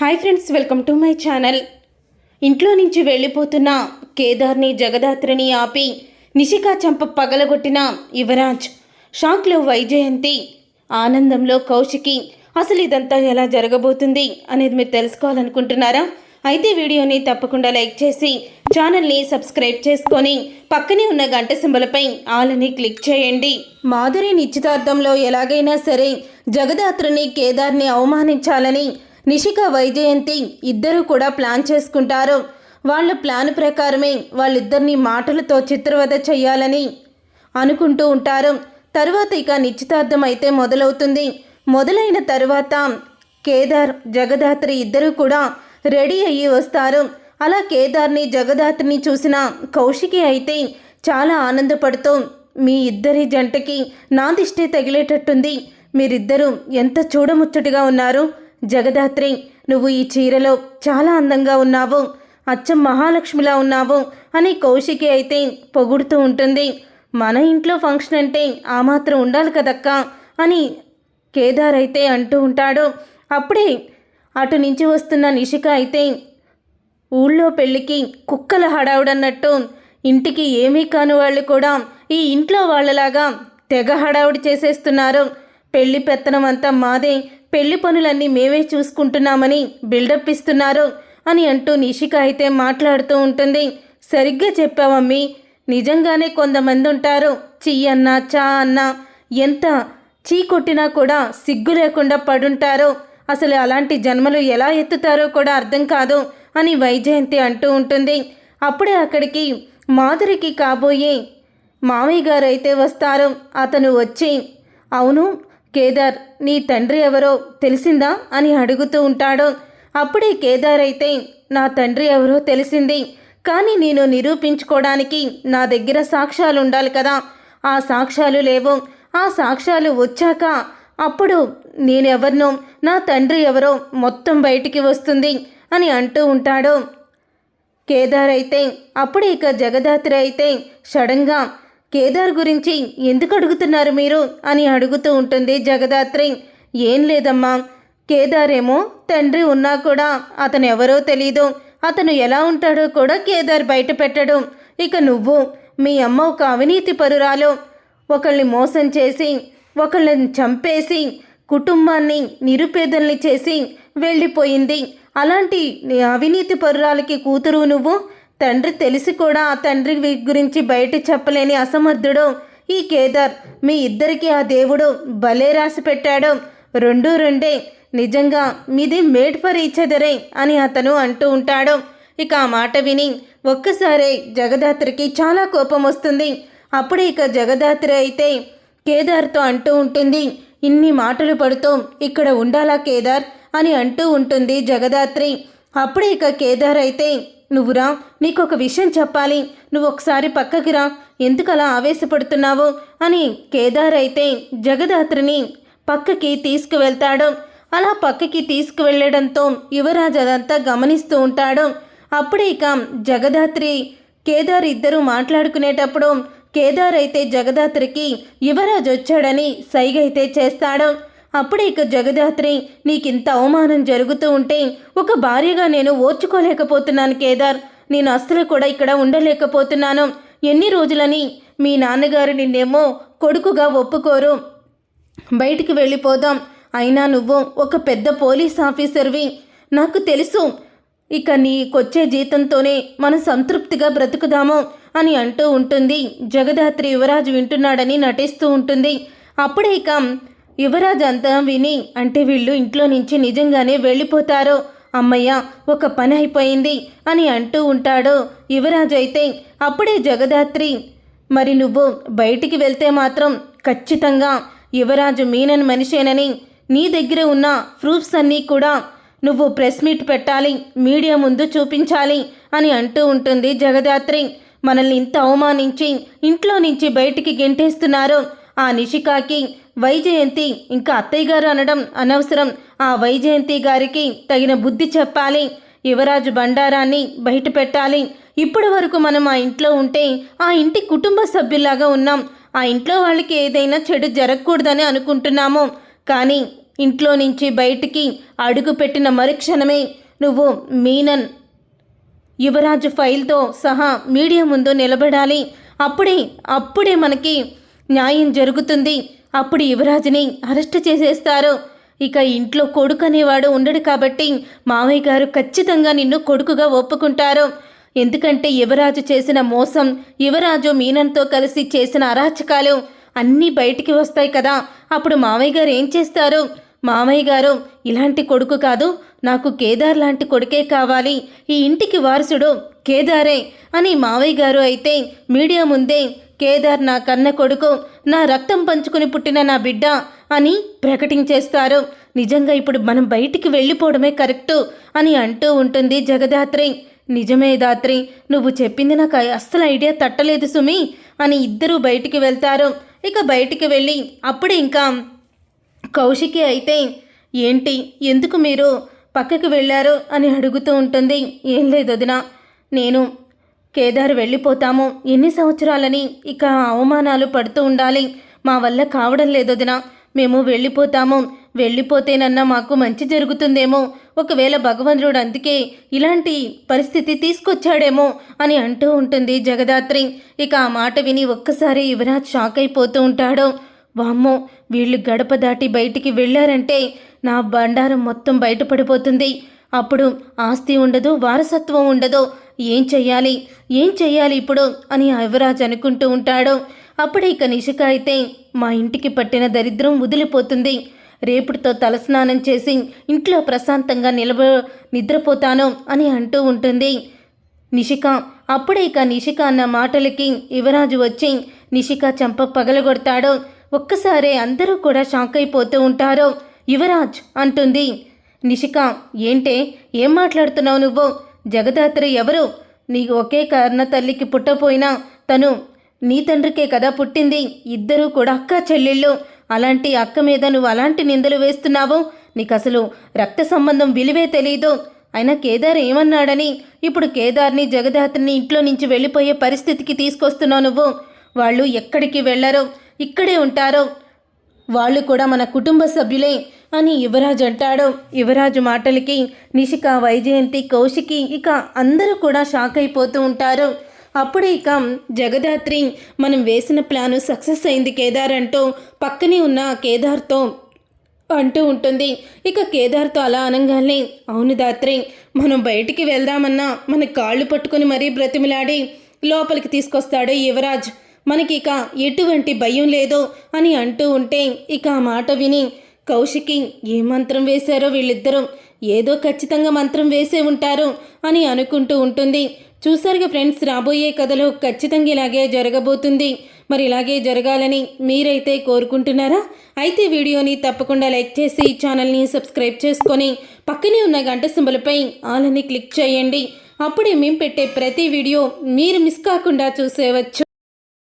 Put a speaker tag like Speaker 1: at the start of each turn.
Speaker 1: Hi friends welcome to my channel. ఇంట్లో నుంచి వెళ్ళిపోతున్న కేదార్ని జగదాత్రిని ఆపి నిశికా చంప పగలగొట్టిన యువరాజ్. షాక్లో వైజయంతి ఆనందంలో కౌశికి అసలు ఇదంతా ఎలా జరగబోతుంది? అనేది మీరు తెలుసుకోవాలనుకుంటున్నారా? అయితే వీడియోని తప్పకుండా లైక్ చేసి ఛానల్ని సబ్స్క్రైబ్ చేసుకొని పక్కనే ఉన్న గంట సింబలపై ఆలని క్లిక్ చేయండి. మాధురి నిశ్చితార్థంలో ఎలాగైనా సరే జగదాత్రిని కేదార్ని అవమానించాలని నిషిక వైజయంతి ఇద్దరు కూడా ప్లాన్ చేసుకుంటారు. వాళ్ళ ప్లాన్ ప్రకారమే వాళ్ళిద్దరిని మాటలతో చిత్రవద చేయాలని అనుకుంటూ ఉంటారు. తరువాత ఇక నిశ్చితార్థం అయితే మొదలవుతుంది. మొదలైన తరువాత కేదార్ జగదాత్రి ఇద్దరు కూడా రెడీ అయ్యి వస్తారు. అలా కేదార్ని జగదాత్రిని చూసిన కౌశికి అయితే చాలా ఆనందపడుతూ మీ ఇద్దరి జంటకి నా దిష్టి తగిలేటట్టుంది. మీరిద్దరూ ఎంత చూడముచ్చటగా ఉన్నారు. జగదాత్రి నువ్వు ఈ చీరలో చాలా అందంగా ఉన్నావు. అచ్చం మహాలక్ష్మిలా ఉన్నావు అని కౌశికి అయితే పొగుడుతూ ఉంటుంది. మన ఇంట్లో ఫంక్షన్ అంటే ఆ మాత్రం ఉండాలి కదక్క అని కేదార్ అయితే అంటూ ఉంటాడు. అప్పుడే అటు నుంచి వస్తున్న నిషిక అయితే ఊళ్ళో పెళ్ళికి కుక్కల హడావుడన్నట్టు ఇంటికి ఏమీ కాని వాళ్ళు కూడా ఈ ఇంట్లో వాళ్ళలాగా తెగ హడావుడి చేసేస్తున్నారు. పెళ్ళి పెత్తనం అంతా మాదే పెళ్ళి పనులన్నీ మేమే చూసుకుంటున్నామని బిల్డప్ ఇస్తున్నారు అని అంటూ నిషిక అయితే మాట్లాడుతూ ఉంటుంది. సరిగ్గా చెప్పావమ్మి నిజంగానే కొంతమంది ఉంటారు చీ అన్నా చా అన్నా. ఎంత చీ కొట్టినా కూడా సిగ్గు లేకుండా పడుంటారు. అసలు అలాంటి జన్మలు ఎలా ఎత్తుతారో కూడా అర్థం కాదు అని వైజయంతి అంటూ ఉంటుంది. అప్పుడే అక్కడికి మాధురికి కాబోయే మామయ్య గారు అయితే వస్తారు. అతను వచ్చి అవును కేదార్ నీ తండ్రి ఎవరో తెలిసిందా? అని అడుగుతూ ఉంటాడు. అప్పుడే కేదార్ అయితే నా తండ్రి ఎవరో తెలిసింది. కానీ నేను నిరూపించుకోవడానికి నా దగ్గర సాక్ష్యాలు ఉండాలి కదా. ఆ సాక్ష్యాలు లేవు. ఆ సాక్ష్యాలు వచ్చాక అప్పుడు నేనెవరినో నా తండ్రి ఎవరో మొత్తం బయటికి వస్తుంది అని అంటూ ఉంటాడు. కేదార్ అయితే అప్పుడు ఇక జగదాత్రి అయితే సడన్గా కేదార్ గురించి ఎందుకు అడుగుతున్నారు మీరు అని అడుగుతూ ఉంటుంది జగదాత్రి. ఏం లేదమ్మా కేదార్ ఏమో తండ్రి ఉన్నా కూడా అతను ఎవరో తెలీదు. అతను ఎలా ఉంటాడో కూడా కేదార్ బయట పెట్టడు. ఇక నువ్వు మీ అమ్మ ఒక అవినీతి పరురాలు. ఒకళ్ళని మోసం చేసి ఒకళ్ళని చంపేసి కుటుంబాన్ని నిరుపేదల్ని చేసి వెళ్ళిపోయింది. అలాంటి అవినీతి పరురాలకి కూతురు నువ్వు? తండ్రి తెలిసి కూడా ఆ తండ్రి గురించి బయట చెప్పలేని అసమర్థుడు ఈ కేదార్. మీ ఇద్దరికీ ఆ దేవుడు భలే రాసి పెట్టాడు. రెండు రెండే. నిజంగా మీది మేడ్ ఫర్ ఈచ్ అని అతను అంటూ ఉంటాడు. ఇక ఆ మాట విని ఒక్కసారే జగదాత్రికి చాలా కోపం వస్తుంది. అప్పుడు ఇక జగదాత్రి అయితే కేదార్తో అంటూ ఉంటుంది ఇన్ని మాటలు పడుతూ ఇక్కడ ఉండాలా కేదార్? అని అంటూ ఉంటుంది జగదాత్రి. అప్పుడు ఇక కేదార్ అయితే నువ్వురా నీకు ఒక విషయం చెప్పాలి. నువ్వు ఒకసారి పక్కకి రా. ఎందుకు అలా ఆవేశపడుతున్నావు? అని కేదార్ అయితే జగదాత్రిని పక్కకి తీసుకువెళ్తాడు. అలా పక్కకి తీసుకువెళ్ళడంతో యువరాజు అదంతా గమనిస్తూ ఉంటాడు. అప్పుడే ఇక జగదాత్రి కేదార్ ఇద్దరు మాట్లాడుకునేటప్పుడు కేదార్ అయితే జగదాత్రికి యువరాజు వచ్చాడని సైగైతే చేస్తాడు. అప్పుడే ఇక జగదాత్రి నీకింత అవమానం జరుగుతూ ఉంటే ఒక భార్యగా నేను ఓర్చుకోలేకపోతున్నాను కేదార్. నేను అస్సలు కూడా ఇక్కడ ఉండలేకపోతున్నాను. ఎన్ని రోజులని మీ నాన్నగారు నిన్నేమో కొడుకుగా ఒప్పుకోరు. బయటికి వెళ్ళిపోదాం. అయినా నువ్వు ఒక పెద్ద పోలీస్ ఆఫీసర్వి. నాకు తెలుసు. ఇక నీకొచ్చే జీతంతోనే మనం సంతృప్తిగా బ్రతుకుదాము అని అంటూ ఉంటుంది. జగదాత్రి యువరాజు వింటున్నాడని నటిస్తూ ఉంటుంది. అప్పుడే ఇక యువరాజ్ అంతా విని అంటే వీళ్ళు ఇంట్లో నుంచి నిజంగానే వెళ్ళిపోతారో? అమ్మయ్య ఒక పని అయిపోయింది అని అంటూ ఉంటాడు? యువరాజ్ అయితే అప్పుడే జగదాత్రి మరి నువ్వు బయటికి వెళ్తే మాత్రం ఖచ్చితంగా యువరాజు మీనన్ మనిషేనని నీ దగ్గర ఉన్న ప్రూఫ్స్ అన్నీ కూడా నువ్వు ప్రెస్ మీట్ పెట్టాలి మీడియా ముందు చూపించాలి అని అంటూ ఉంటుంది జగదాత్రి. మనల్ని ఇంత అవమానించి ఇంట్లో నుంచి బయటికి గెంటేస్తున్నారు? ఆ నిషికాకి వైజయంతి ఇంకా అత్తయ్య గారు అనడం అనవసరం. ఆ వైజయంతి గారికి తగిన బుద్ధి చెప్పాలి. యువరాజు బండారాన్ని బయట పెట్టాలి ఇప్పటి వరకు మనం ఆ ఇంట్లో ఉంటే ఆ ఇంటి కుటుంబ సభ్యులాగా ఉన్నాం. ఆ ఇంట్లో వాళ్ళకి ఏదైనా చెడు జరగకూడదని అనుకుంటున్నాము. కానీ ఇంట్లో నుంచి బయటికి అడుగు పెట్టిన మరుక్షణమే నువ్వు మీనన్ యువరాజు ఫైల్తో సహా మీడియా ముందు నిలబడాలి. అప్పుడే అప్పుడే మనకి న్యాయం జరుగుతుంది. అప్పుడు యువరాజుని అరెస్ట్ చేసేస్తారు. ఇక ఇంట్లో కొడుకు అనేవాడు ఉండడు కాబట్టి మావయ్య గారు ఖచ్చితంగా నిన్ను కొడుకుగా ఒప్పుకుంటారు. ఎందుకంటే యువరాజు చేసిన మోసం యువరాజు మీనంతో కలిసి చేసిన అరాచకాలు అన్నీ బయటికి వస్తాయి కదా. అప్పుడు మావయ్య గారు ఏం చేస్తారు? మామయ్య గారు ఇలాంటి కొడుకు కాదు నాకు కేదార్ లాంటి కొడుకే కావాలి. ఈ ఇంటికి వారసుడు కేదారే అని మావయ్య గారు అయితే మీడియా ముందే కేదార్ నా కన్న కొడుకు నా రక్తం పంచుకుని పుట్టిన నా బిడ్డ అని ప్రకటించేస్తారు. నిజంగా ఇప్పుడు మనం బయటికి వెళ్ళిపోవడమే కరెక్టు అని అంటూ ఉంటుంది జగదాత్రి. నిజమే దాత్రి నువ్వు చెప్పింది నాకు అస్సలు ఐడియా తట్టలేదు సుమి అని ఇద్దరూ బయటికి వెళ్తారు. ఇక బయటికి వెళ్ళి అప్పుడే ఇంకా కౌశికి అయితే ఏంటి ఎందుకు మీరు పక్కకి వెళ్ళారు అని అడుగుతూ ఉంటుంది. ఏం లేదు వదిన నేను కేదార్ వెళ్ళిపోతాము. ఎన్ని సంవత్సరాలని ఇక అవమానాలు పడుతూ ఉండాలి. మా వల్ల కావడం లేదు వదిన. మేము వెళ్ళిపోతాము. వెళ్ళిపోతేనన్నా మాకు మంచి జరుగుతుందేమో. ఒకవేళ భగవంతుడు అందుకే ఇలాంటి పరిస్థితి తీసుకొచ్చాడేమో అని అంటూ ఉంటుంది జగదాత్రి. ఇక ఆ మాట విని ఒక్కసారి యువరాజ్ షాక్ అయిపోతూ ఉంటాడు. వామ్మో వీళ్ళు గడప దాటి బయటికి వెళ్ళారంటే నా బండారం మొత్తం బయటపడిపోతుంది. అప్పుడు ఆస్తి ఉండదు వారసత్వం ఉండదు. ఏం చెయ్యాలి? ఏం చెయ్యాలి ఇప్పుడు? అని యువరాజ్ అనుకుంటూ ఉంటాడు. అప్పుడే ఇక నిషిక అయితే మా ఇంటికి పట్టిన దరిద్రం వదిలిపోతుంది. రేపుటితో తలస్నానం చేసి ఇంట్లో ప్రశాంతంగా నిలబ నిద్రపోతాను అని అంటూ ఉంటుంది. నిషిక అప్పుడే ఇక నిషిక అన్న మాటలకి యువరాజు వచ్చి నిషిక చంప పగలగొడతాడు. ఒక్కసారే అందరూ కూడా షాక్ అయిపోతూ ఉంటారు. యువరాజ్ అంటుంది నిషిక ఏంటే? ఏం మాట్లాడుతున్నావు నువ్వు? జగదాత్రి ఎవరు? నీకు ఒకే కర్ణ తల్లికి పుట్టపోయినా తను నీ తండ్రికే కదా పుట్టింది. ఇద్దరూ కూడా అక్క చెల్లెళ్ళు. అలాంటి అక్క మీద నువ్వు అలాంటి నిందలు వేస్తున్నావు? నీకు అసలు రక్త సంబంధం విలువే తెలియదు అయినా కేదార్ ఏమన్నాడని? ఇప్పుడు కేదార్ని జగదాత్రిని ఇంట్లో నుంచి వెళ్ళిపోయే పరిస్థితికి తీసుకొస్తున్నావు నువ్వు. వాళ్ళు ఎక్కడికి వెళ్ళరో? ఇక్కడే ఉంటారో. వాళ్ళు కూడా మన కుటుంబ సభ్యులే. అని యువరాజు అంటాడు. యువరాజు మాటలకి నిషిక వైజయంతి కౌశికి ఇక అందరూ కూడా షాక్ అయిపోతూ ఉంటారు. అప్పుడే ఇక జగదాత్రి మనం వేసిన ప్లాను సక్సెస్ అయింది కేదార్ అంటూ పక్కనే ఉన్న కేదార్తో అంటూ ఉంటుంది. ఇక కేదార్తో అలా అనగానే అవును దాత్రి మనం బయటికి వెళ్దామన్నా మన కాళ్ళు పట్టుకొని మరీ బ్రతిమిలాడి లోపలికి తీసుకొస్తాడు యువరాజ్. మనకి ఇక ఎటువంటి భయం లేదు అని అంటూ ఉంటే ఇక ఆ మాట విని కౌశికి ఏ మంత్రం వేశారో వీళ్ళిద్దరూ? ఏదో ఖచ్చితంగా మంత్రం వేసే ఉంటారు అని అనుకుంటూ ఉంటుంది. చూసారుగా ఫ్రెండ్స్ రాబోయే కథలో ఖచ్చితంగా ఇలాగే జరగబోతుంది. మరి ఇలాగే జరగాలని మీరైతే కోరుకుంటున్నారా? అయితే వీడియోని తప్పకుండా లైక్ చేసి ఛానల్ని సబ్స్క్రైబ్ చేసుకొని పక్కనే ఉన్న గంట సింబలపై ఆలని క్లిక్ చేయండి. అప్పుడే మేము పెట్టే ప్రతి వీడియో మీరు మిస్ కాకుండా చూసేవచ్చు.